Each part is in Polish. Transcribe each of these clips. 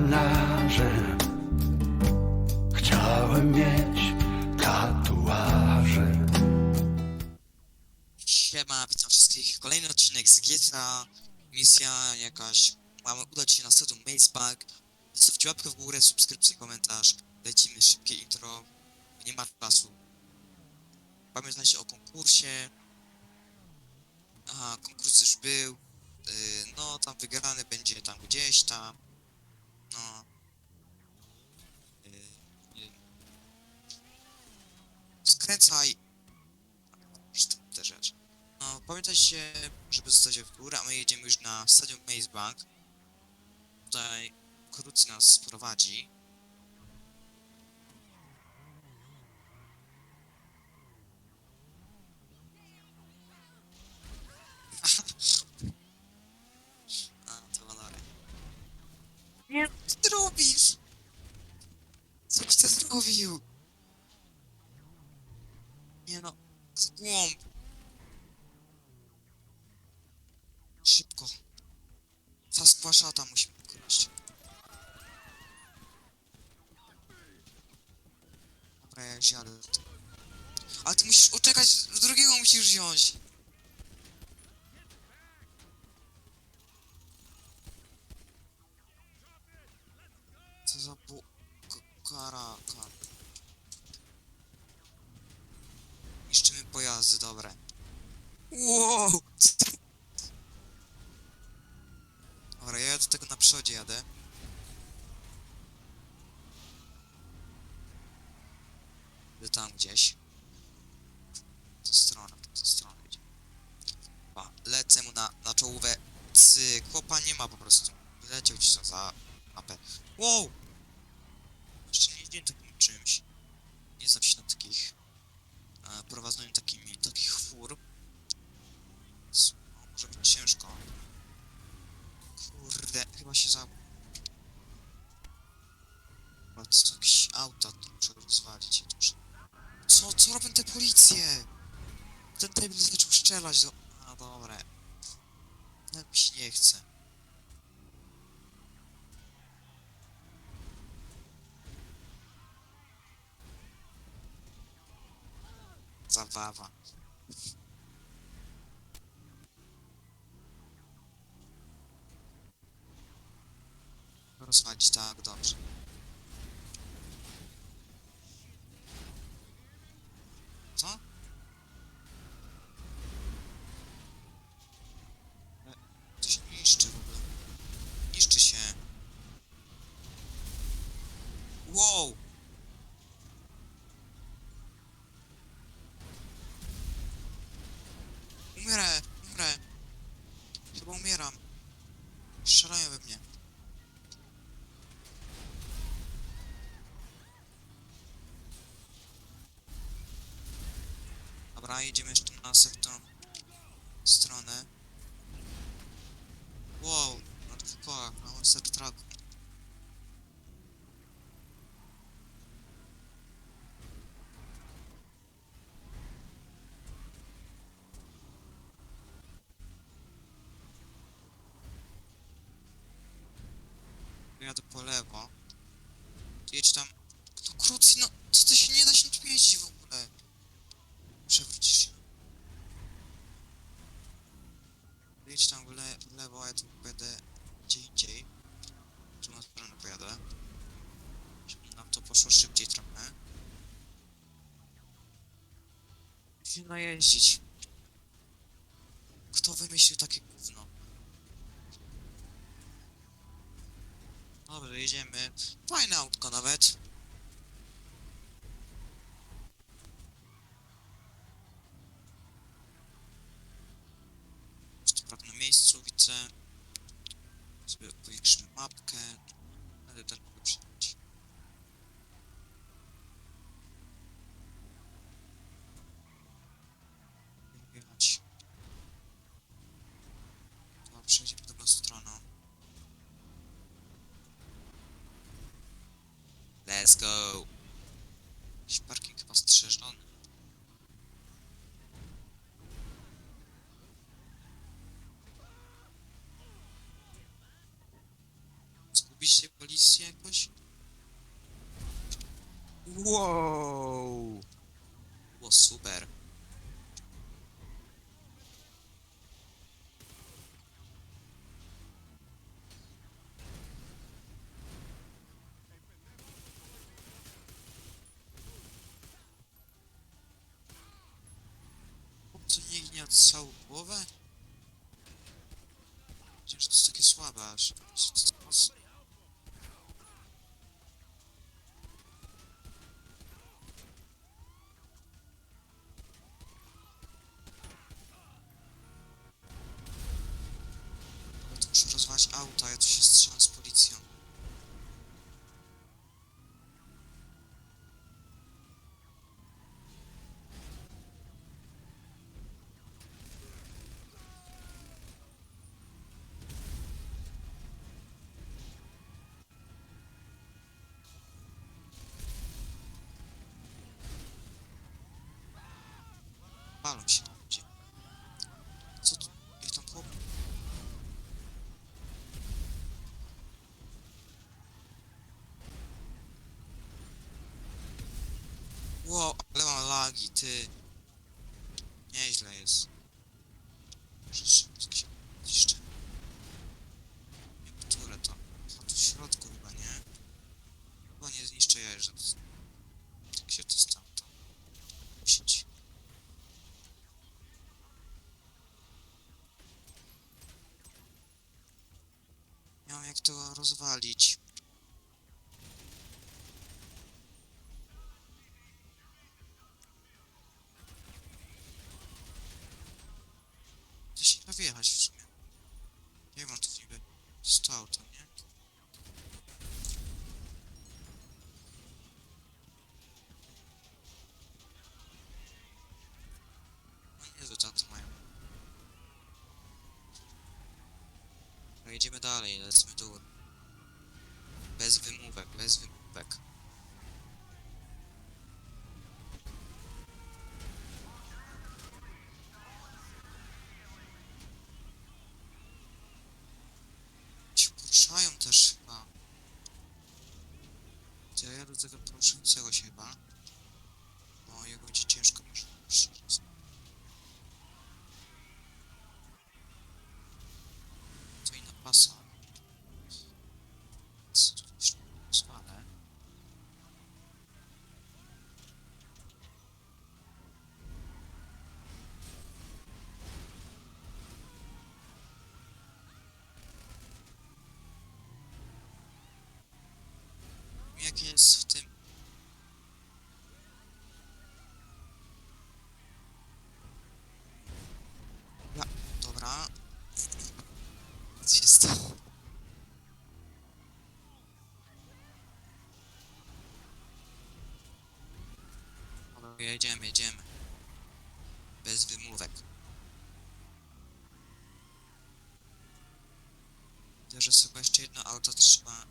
marynarze. Chciałem mieć tatuaże. Siema, witam wszystkich. Kolejny odcinek z GTA. Misja jakaś. Mamy udać się na stadion Maze. Zostawcie łapkę w górę, subskrypcję, komentarz. Lecimy szybkie intro. Nie ma czasu. Pamiętajcie o konkursie. Aha, konkurs już był. Yy, no, tam wygrany będzie tam gdzieś tam. No. Yy, yy. Skręcaj. Te- rzeczy. No, pamiętajcie, żeby zostać w górę, a my jedziemy już na stadion Maze Bank. Tutaj Krucy nas prowadzi. A, to walory. Nie, co ty robisz? Co byś ty zrobił? Nie no, zgłąb. Szybko. Zaskwaszata musimy ukraść. Dobra, ja jadę. Ale ty musisz uczekać, drugiego musisz wziąć. Pojazdy, dobre. Wow! Dobra, ja do tego na przodzie jadę. Jadę tam gdzieś. W tę stronę, w tę stronę idzie. Pa, lecę mu na, na czołówę. Cyk, chłopa nie ma po prostu. Wyleciał ci za mapę. Wow! Jeszcze nie jeździłem takim czymś. Nie znam się na takich e, prowadzeniu takimi, takich fur. Więc, no, może być ciężko. Kurde, chyba się za... Chyba to jakieś auta, to muszę rozwalić. Co, co robią te policje? Ten debil zaczął strzelać do... A, dobra. Nawet mi się nie chce. Zabawa. Rozwalić, tak, dobrze. Co? E, To się niszczy w ogóle. Niszczy się. Wow! Umrę, umrę. Chyba umieram. Strzelają we mnie. Dobra, jedziemy jeszcze na następną stronę. Wow, na dwóch kołach, na Monster Truck. Jadę po lewo. Jedź tam. No krócej, no co ty się nie da się tu jeździć w ogóle. Przewrócisz się. Jedź tam w, le w lewo, a ja tu pojadę gdzie indziej. Tu na stronę pojadę. Żeby nam to poszło szybciej trochę. Musimy najeździć. Kto wymyślił takie gówno? Dobrze, jedziemy. Fajne autko nawet. Jeszcze tak na miejscu widzę. Sobie powiększymy mapkę. Ale ten mogę przyjąć. Jechać. Dobra, przejdziemy drugą stroną. Let's go! Jakiś parking chyba strzeżony. Lubicie policję jakoś? Wow! Było super. Co nikt nie odstrzał głowę? Przecież to jest takie słabe aż. Palą się ludzie. Co tu? Ich tam chłop? Wow, ale mam lagi, ty. Nieźle jest. Jeszcze. Które to? A tu w środku chyba, nie? Chyba nie zniszczę jeżdżę. Tak się to stało tam. Musieć. Nie mam jak to rozwalić. To się da wjechać w sumie. Nie mam tu niby. Stał to, nie? No niezłe to mają. No jedziemy dalej, lecimy dół. Bez wymówek, bez wymówek. Ci poruszają też chyba. Ja jadę do tego poruszającego się chyba. No, jego będzie ciężko może przyjść. Co inna pasa. Co tu jeszcze zwalę? Jest w tym? Ja, dobra. Jedziemy, jedziemy. Bez wymówek. Widzę, że sobie jeszcze jedno auto trzeba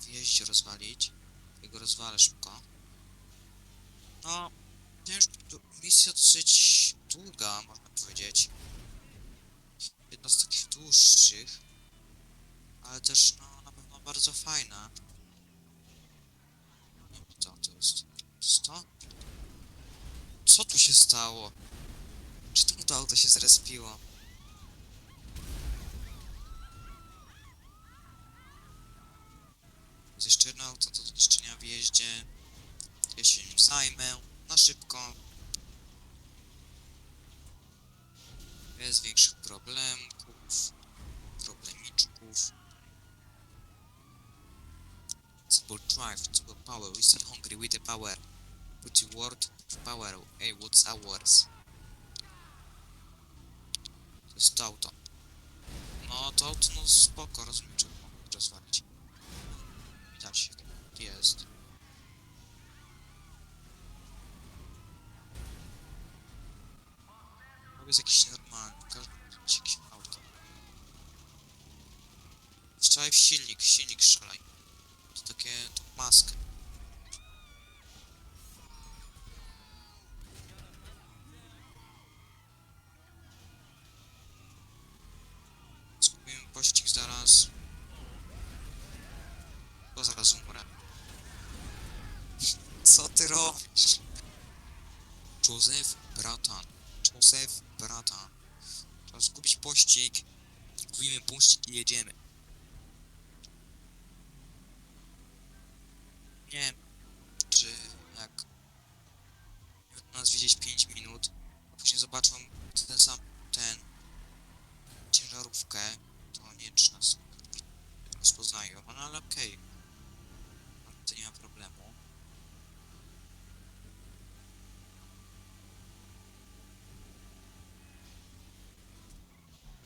w rozwalić. Jego rozwalę szybko. No, ciężko, misja dosyć długa, można powiedzieć. Jedna z takich dłuższych. Ale też, no, na pewno bardzo fajna. Nie wiem, co to jest. Co? Co tu się stało? Czy to to auto się zrespiło? Jeszcze jedno auto do zniszczenia w jeździe. Ja się nim zajmę. Na szybko. Bez większych problemków. Problemiczków. Simple drive to the power. We start hungry with the power. Put the word power. Hey, what's ours? To jest to auto. No to auto no spoko, rozumiem czemu mogę rozwalić. Widać jak jest. To jest jakiś normalny, każdy mieć jakieś auto. Strzelaj w silnik, silnik strzelaj. To takie, to maskę. Skupimy pościg zaraz. Zaraz umrę. Co ty robisz? Józef Bratan. Józef Bratan. Trzeba zgubić pościg. Gubimy pościg i jedziemy. Nie wiem, czy jak będą nas widzieć 5 minut, a później zobaczą ten sam, ten ciężarówkę, to nie czy nas rozpoznają, no ale okej. To nie ma problemu.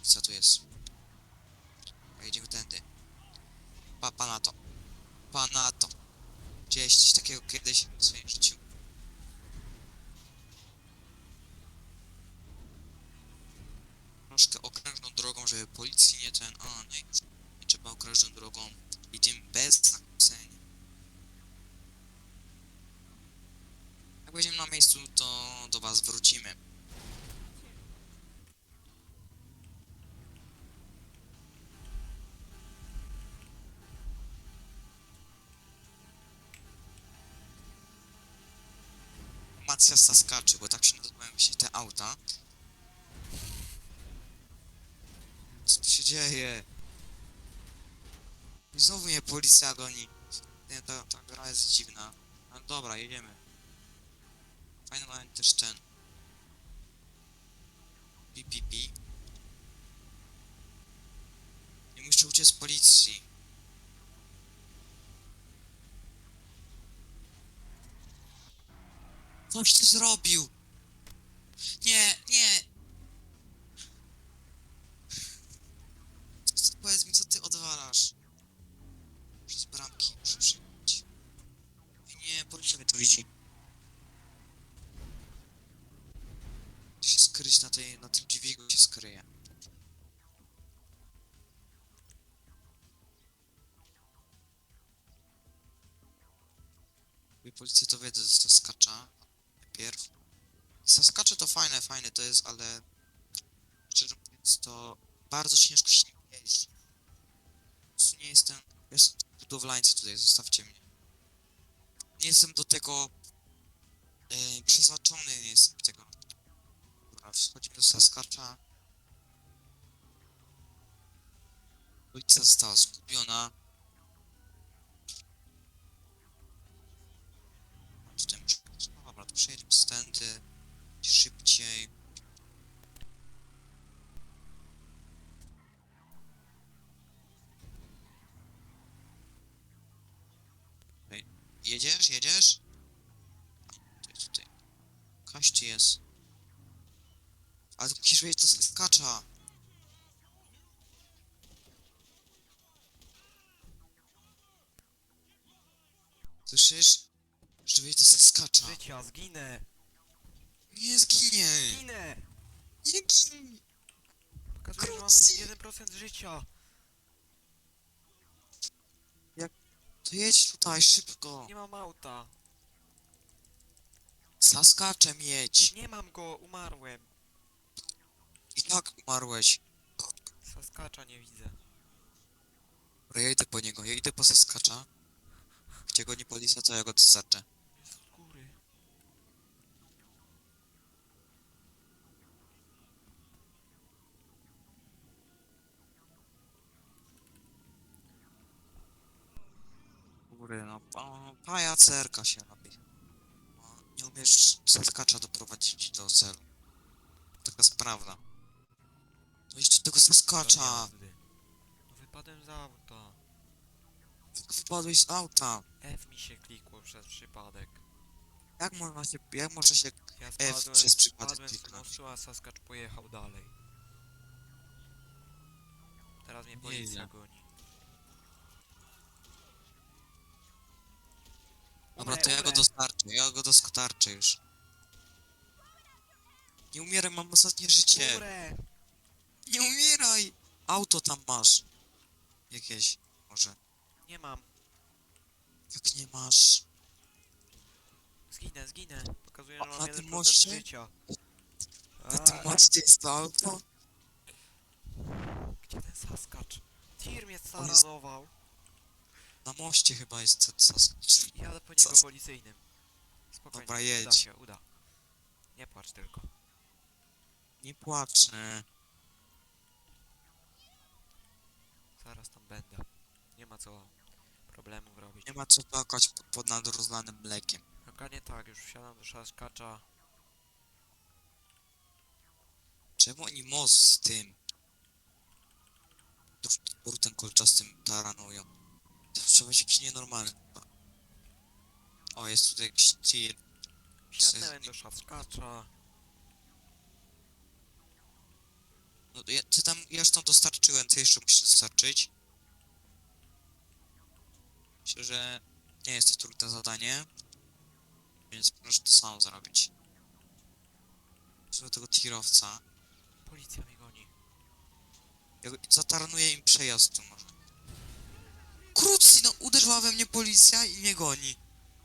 Co tu jest? Pojedziemy tędy. Pa, pana to. Pana to. Widziałeś coś takiego kiedyś w swoim życiu? Troszkę okrężną drogą, żeby policji nie ten... O, nie, nie trzeba okrężną drogą. Idziemy bez zakłóceń. Jak będziemy na miejscu, to do was wrócimy. Macja Saskaczy, bo tak się nazywają się te auta. Co tu się dzieje? I znowu mnie policja goni. Nie, ta, ta gra jest dziwna. No dobra, jedziemy. Fajny moment też ten. Pi, pi, pi. Nie muszę uciec z policji. Coś ty zrobił! Nie, nie! Powiedz mi, co ty odwalasz? Przez bramki muszę przyjechać. Nie, policja mnie to widzi. Gdzie się skryć na, tej, na tym dźwigu się skryje. Policja to wie, to skacza. Najpierw. Saskacze to fajne, fajne to jest, ale szczerze mówiąc to bardzo ciężko się jeździ. Nie jestem, ja jestem budowlańcy tutaj, zostawcie mnie. Nie jestem do tego e, przeznaczony, nie jestem do tego. Dobra, wchodzimy do Saskacza. Policja została zgubiona. Tutaj muszę... No dobra, to przejedziemy stędy. Szybciej. Ej, Jedziesz? Jedziesz? Tutaj, tutaj. Kaści jest. Ale musisz wiedzieć, to skacza. Słyszysz? Żeby wiedzieć, to skacza. Życia, zginę! Nie zginie! Zginę! Nie gin! Pokazuję, że mam Krucy! 1% życia! To jedź tutaj szybko. Nie mam auta! Saskaczem jedź. Nie mam go, umarłem! I tak umarłeś. Saskacza nie widzę. Dobra, ja idę po niego. Ja idę po Saskacza. Gdzie go nie policja, to ja go zaczę. Jest z góry. Góry, no pa, pajacerka się robi. No, nie umiesz Saskacza doprowadzić do celu. Taka sprawna. No do tego Saskacza. No wypadłem z auta. Wpadłeś z auta. F mi się klikło przez przypadek. Jak można się, jak można się... Ja F spadłem, przez przypadek spadłem z kliknąć. mostu, a Saskacz pojechał dalej. Teraz mnie policja Nie. goni. Dobra, to ja go dostarczę, ja go dostarczę już. Nie umieraj, mam ostatnie życie. Umrę! Nie umieraj! Auto tam masz. Jakieś, może. Nie mam. Jak nie masz. Zginę, zginę. Pokazuję, A że mam na 1% tym moście? życia. Na tym A, moście jest to auto? Gdzie ten Saskacz? Tir mnie jest- staranował. Na moście chyba jest ten Sasquatch. Jadę po niego policyjnym. Spokojnie, Dobra, uda jedź. się, uda. Nie płacz tylko. Nie płaczę. Zaraz tam będę. Nie ma co problemów robić. Nie ma co płakać pod, pod nadrozlanym mlekiem. Dokładnie tak, już wsiadam do szaskacza. Czemu oni most z tym? Drugim kolczastym taranują. To trzeba być jakiś nienormalny. O, jest tutaj jakiś tir. Wsiadnąłem do szaskacza. No, ja, ty tam, ja już tam dostarczyłem, ty jeszcze musisz dostarczyć. Myślę, że nie jest to trudne zadanie. Więc proszę to sam zrobić. Żeby tego tirowca. Policja mnie goni. Ja Zatarunuję im przejazd tu może. Krótki, no uderzyła we mnie policja i mnie goni.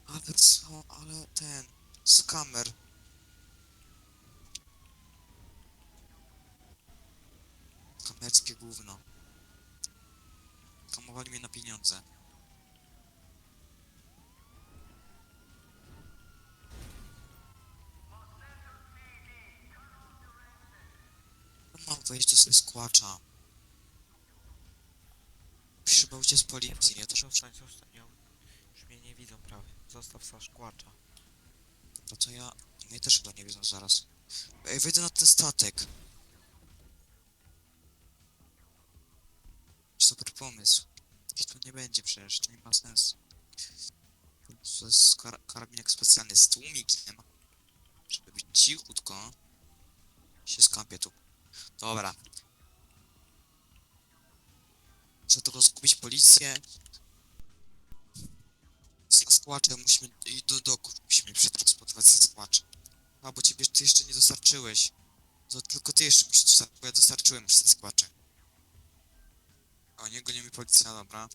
Ale co, ale ten... Skamer. Kamerskie gówno. Kamowali mnie na pieniądze. Mam wejść do sobie skłacza. Trzeba uciec z policji, ja też zostań, zostań. Ja już mnie nie widzą prawie. Zostaw saszkłacza. No to ja... Mnie też chyba nie wiedzą zaraz. Ej, wyjdę na ten statek. Pomysł. I tu nie będzie przecież, to nie ma sensu. To jest kar karabinek specjalny z tłumikiem. Żeby być cichutko. Się skampię tu. Dobra. Muszę tylko skupić policję. Saskłacze musimy i do doku musimy przetransportować Saskłacze. A bo ciebie ty jeszcze nie dostarczyłeś. To tylko ty jeszcze musisz dostarczyć, bo ja dostarczyłem już Saskłacze. O, nie goni mi policja, dobra.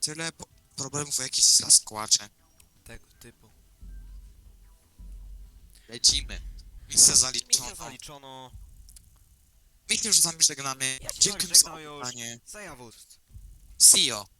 Tyle po problemów jakieś Saskłacze. Tego typu. Lecimy. Misja zaliczoną. Misja zaliczono. My już z wami żegnamy. Ja żegnam za oglądanie. Zajawód. See you.